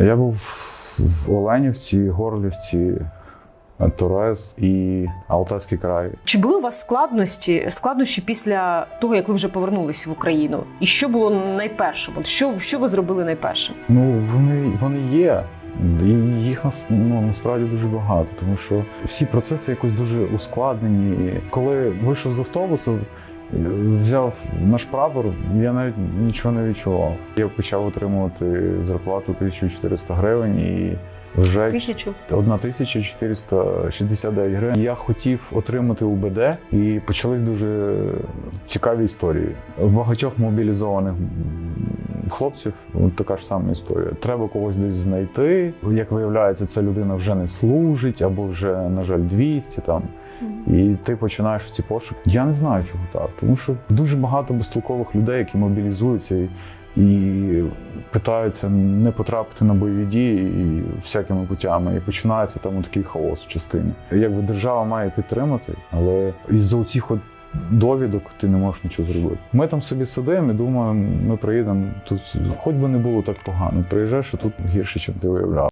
Я був в Оленівці, Горлівці, Турез і Алтайський край. Чи були у вас складності, складнощі після того, як ви вже повернулися в Україну? І що було найпершим? От що, що ви зробили найпершим? Ну, вони, вони є. І їх ну, насправді дуже багато, тому що всі процеси якось дуже ускладнені. І Коли вийшов з автобусу, взяв наш прапор, я навіть нічого не відчував. Я почав отримувати зарплату 1400 гривень і вже Тисячу? 1469 гривень. Я хотів отримати УБД, і почались дуже цікаві історії. В багатьох мобілізованих хлопців така ж сама історія. Треба когось десь знайти. Як виявляється, ця людина вже не служить, або вже, на жаль, 200 там. І ти починаєш ці пошуки. Я не знаю, чого так. Тому що дуже багато безтолкових людей, які мобілізуються і, і питаються не потрапити на бойові дії і всякими путями. І починається там такий хаос в частині. Якби держава має підтримати, але із-за оцих от довідок ти не можеш нічого зробити. Ми там собі сидимо і думаємо, ми приїдемо тут, хоч би не було так погано. Приїжджаєш, а тут гірше, ніж ти уявляв.